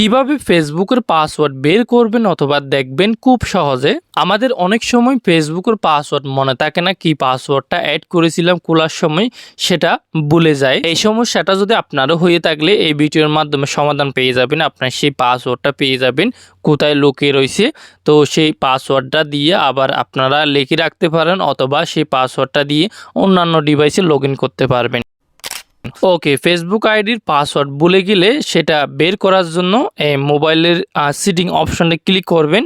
কীভাবে ফেসবুকের পাসওয়ার্ড বের করবেন অথবা দেখবেন খুব সহজে? আমাদের অনেক সময় ফেসবুকের পাসওয়ার্ড মনে থাকে না কি পাসওয়ার্ডটা অ্যাড করেছিলাম খোলার সময়, সেটা ভুলে যায়। এই সমস্যাটা যদি আপনারও হয়ে থাকলে এই ভিডিওর মাধ্যমে সমাধান পেয়ে যাবেন, আপনার সেই পাসওয়ার্ডটা পেয়ে যাবেন, কোথায় লুকিয়ে রয়েছে। তো সেই পাসওয়ার্ডটা দিয়ে আবার আপনারা লিখে রাখতে পারেন অথবা সেই পাসওয়ার্ডটা দিয়ে অন্যান্য ডিভাইসে লগ করতে পারবেন। ওকে ফেসবুক আইডির পাসওয়ার্ড ভুলে গেলে সেটা বের করার জন্য মোবাইলের সিটিং অপশনে ক্লিক করবেন।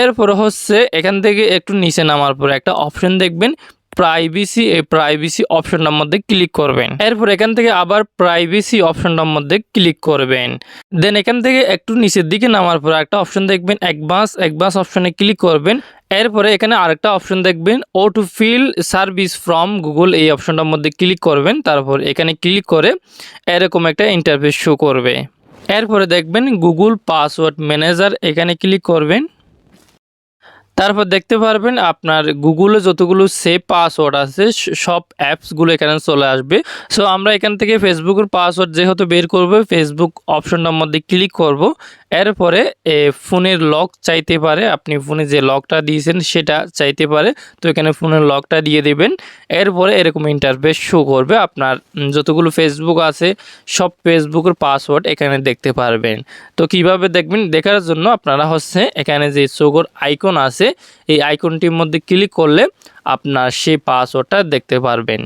এরপর হচ্ছে এখান থেকে একটু নিচে নামার পরে একটা অপশন দেখবেন প্রাইভেসি এই প্রাইভেসি অপশনটার মধ্যে ক্লিক করবেন। এরপর এখান থেকে আবার প্রাইভেসি অপশনটার মধ্যে ক্লিক করবেন। দেন এখান থেকে একটু নিচের দিকে নামার পরে একটা অপশন দেখবেন একবাস একবাস অপশনে ক্লিক করবেন। এরপরে এখানে আরেকটা অপশন দেখবেন auto fill service from Google এই অপশনটার মধ্যে ক্লিক করবেন, তারপর এখানে ক্লিক করে এরকম একটা ইন্টারফেস শো করবে। এরপরে দেখবেন গুগল পাসওয়ার্ড ম্যানেজার এখানে ক্লিক করবেন। তারপর দেখতে পারবেন আপনার গুগলে যতগুলো সেভ পাসওয়ার্ড আছে সব অ্যাপসগুলো এখানে চলে আসবে। সো আমরা এখান থেকে ফেসবুকের পাসওয়ার্ড যেহেতু বের করব ফেসবুক অপশনটার মধ্যে ক্লিক করব এরপরে এ, ফোনের লক চাইতে পারে আপনি ফোনে যে লকটা দিয়েছেন সেটা চাইতে পারে তো এখানে ফোনের লকটা দিয়ে দেবেন। এরপরে এরকম ইন্টারফেস শো করবে আপনার যতগুলো ফেসবুক আছে সব ফেসবুকের পাসওয়ার্ড এখানে দেখতে পারবেন। তো কীভাবে দেখবেন দেখার জন্য আপনারা হচ্ছে এখানে যে চোখর আইকন আছে এই আইকনটির মধ্যে ক্লিক করলে আপনার সেই পাসওয়ার্ডটা দেখতে পারবেন।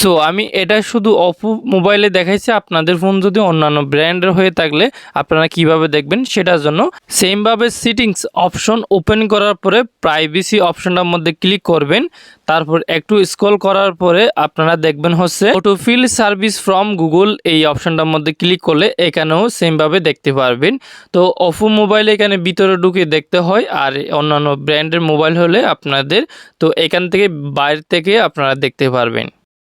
সো আমি এটা শুধু অপো মোবাইলে দেখাইছি। আপনাদের ফোন যদি অন্যান্য ব্র্যান্ডের হয়ে থাকলে আপনারা কীভাবে দেখবেন সেটার জন্য সেমভাবে সিটিংস অপশন ওপেন করার পরে প্রাইভেসি অপশনটার মধ্যে ক্লিক করবেন। তারপর একটু স্ক্রল করার পরে আপনারা দেখবেন হচ্ছে অটোফিল সার্ভিস ফ্রম গুগল এই অপশনটার মধ্যে ক্লিক করলে এখানেও সেমভাবে দেখতে পারবেন। তো অপো মোবাইল এখানে ভিতরে ঢুকে দেখতে হয় আর অন্যান্য ব্র্যান্ডের মোবাইল হলে আপনাদের তো এখান থেকে বাইরে থেকে আপনারা দেখতে পারবেন।